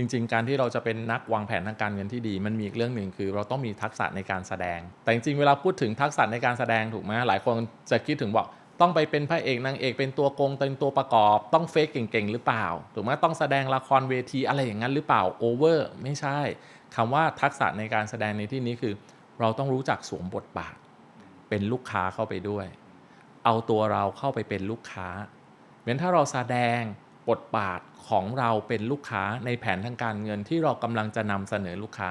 จริง ๆ การที่เราจะเป็นนักวางแผนทางการเงินที่ดี มันมีอีกเรื่องหนึ่งคือ เราต้องมีทักษะในการแสดง แต่จริง ๆ เวลาพูดถึงทักษะในการแสดงถูกไหมหลายคนจะคิดถึงบอกต้องไปเป็นพระเอกนางเอกเป็นตัวโกงเป็นตัวประกอบ ต้องเฟกเก่งๆหรือเปล่าถูกไหมต้องแสดงละครเวทีอะไรอย่างนั้นหรือเปล่าโอเวอร์ไม่ใช่คำว่าทักษะในการแสดงในที่นี้คือ เราต้องรู้จักสวมบทบาท เป็นลูกค้าเข้าไปด้วย เอาตัวเราเข้าไปเป็นลูกค้าเหมือนถ้าเราแสดง บทบาทของเราเป็นลูกค้าในแผนทางการเงินที่เรากำลังจะนำเสนอลูกค้า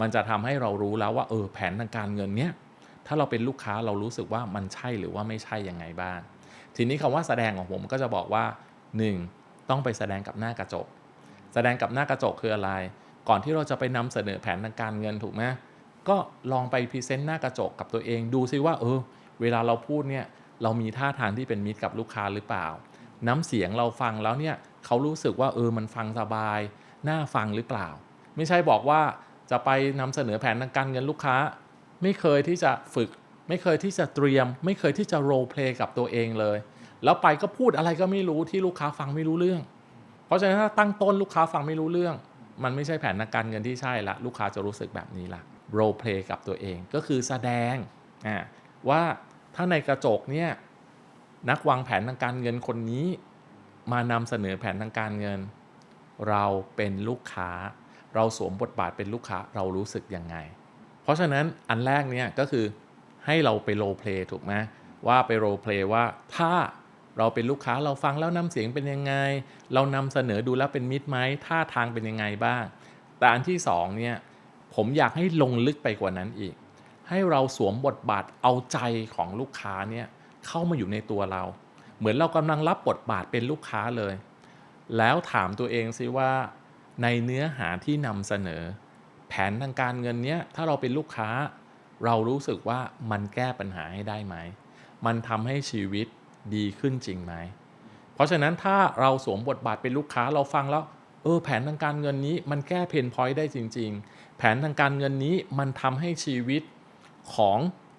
มันจะทำให้เรารู้แล้วว่าเออแผนทางการเงินเนี้ยถ้าเราเป็นลูกค้าเรารู้สึกว่ามันใช่หรือว่าไม่ใช่ยังไงบ้าง ทีนี้คำว่าแสดงของผมก็จะบอกว่า 1. ต้องไปแสดงกับหน้ากระจก แสดงกับหน้ากระจกคืออะไร ก่อนที่เราจะไปนำเสนอแผนทางการเงินถูกไหมก็ลองไปพรีเซนต์หน้ากระจกกับตัวเองดูซิว่าเออเวลาเราพูดเนี่ยเรามีท่าทางที่เป็นมิตรกับลูกค้าหรือเปล่า น้ำเสียงเราฟังแล้วเนี่ยเขารู้สึกว่าเออมันฟังสบาย น่าฟังหรือเปล่า ไม่ใช่บอกว่าจะไปนำเสนอแผนทางการเงินลูกค้า ไม่เคยที่จะฝึก ไม่เคยที่จะเตรียม ไม่เคยที่จะโรลเพลย์กับตัวเองเลย แล้วไปก็พูดอะไรก็ไม่รู้ที่ลูกค้าฟังไม่รู้เรื่อง เพราะฉะนั้นถ้าตั้งต้นลูกค้าฟังไม่รู้เรื่อง มันไม่ใช่แผนทางการเงินที่ใช่ละลูกค้าจะรู้สึกแบบนี้ละโรลเพลย์กับตัวเองก็คือแสดงว่าถ้าในกระจกเนี่ย นักวางแผนทางการเงินคนนี้ มานำเสนอแผนทางการเงิน เราเป็นลูกค้า เราสวมบทบาทเป็นลูกค้าเรารู้สึกยังไง เพราะฉะนั้นอันแรกเนี่ยก็คือให้เราไปโรลเพลย์ถูกไหมว่าไปโรลเพลย์ว่าถ้าเราเป็นลูกค้าเราฟังแล้วน้ำเสียงเป็นยังไง เรานำเสนอดูแล้วเป็นมิตรไหมท่าทางเป็นยังไงบ้าง แต่อันที่สองเนี่ยผมอยากให้ลงลึกไปกว่านั้นอีก ให้เราสวมบทบาทเอาใจของลูกค้าเนี่ย เข้ามาอยู่ในตัวเรา เหมือนเรากำลังรับบทบาทเป็นลูกค้าเลย แล้วถามตัวเองซิว่า ในเนื้อหาที่นำเสนอ แผนทางการเงินเนี้ยถ้าเราเป็นลูกค้า เรารู้สึกว่ามันแก้ปัญหาให้ได้ไหม มันทำให้ชีวิตดีขึ้นจริงไหม เพราะฉะนั้นถ้าเราสวมบทบาทเป็นลูกค้าเราฟังแล้วเออแผนทางการเงินนี้มันแก้เพนพอยต์ได้จริง ๆ แผนทางการเงินนี้มันทำให้ชีวิตของ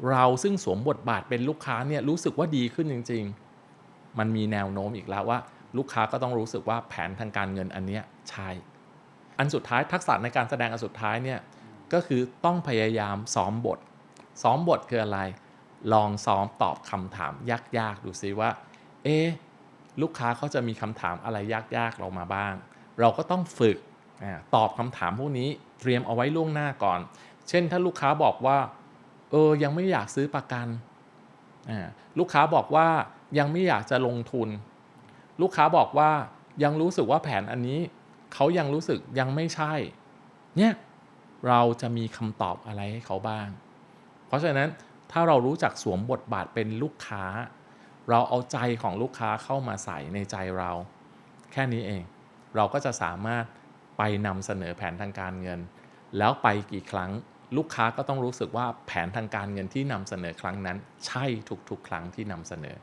เราซึ่งสวมบทบาทเป็นลูกค้าเนี่ยรู้สึกว่าดีขึ้นจริง ๆ มันมีแนวโน้มอีกแล้วว่า ลูกค้าก็ต้องรู้สึกว่าแผนทางการเงินอันเนี้ยใช่อันสุดท้ายทักษะในการแสดงอันสุดท้ายเนี่ยก็คือต้องพยายามซ้อมบท ซ้อมบทคืออะไร ลองซ้อมตอบคำถามยากๆ ดูซิว่า เอะลูกค้าเขาจะมีคำถามอะไรยากๆเรามาบ้าง เราก็ต้องฝึกอตอบคำถามพวกนี้เตรียมเอาไว้ล่วงหน้าก่อน เช่นถ้าลูกค้าบอกว่า เออยังไม่อยากซื้อประกัน ลูกค้าบอกว่ายังไม่อยากจะลงทุน ลูกค้าบอกว่ายังรู้สึกว่าแผนอันนี้ เขายังรู้สึกยังไม่ใช่ เนี่ยเราจะมีคำตอบอะไรให้เขาบ้าง เพราะฉะนั้นถ้าเรารู้จักสวมบทบาทเป็นลูกค้า เราเอาใจของลูกค้าเข้ามาใส่ในใจเรา แค่นี้เอง เราก็จะสามารถไปนำเสนอแผนทางการเงิน แล้วไปกี่ครั้ง ลูกค้าก็ต้องรู้สึกว่าแผนทางการเงินที่นำเสนอครั้งนั้น ใช่ทุกๆ ครั้งที่นำเสนอ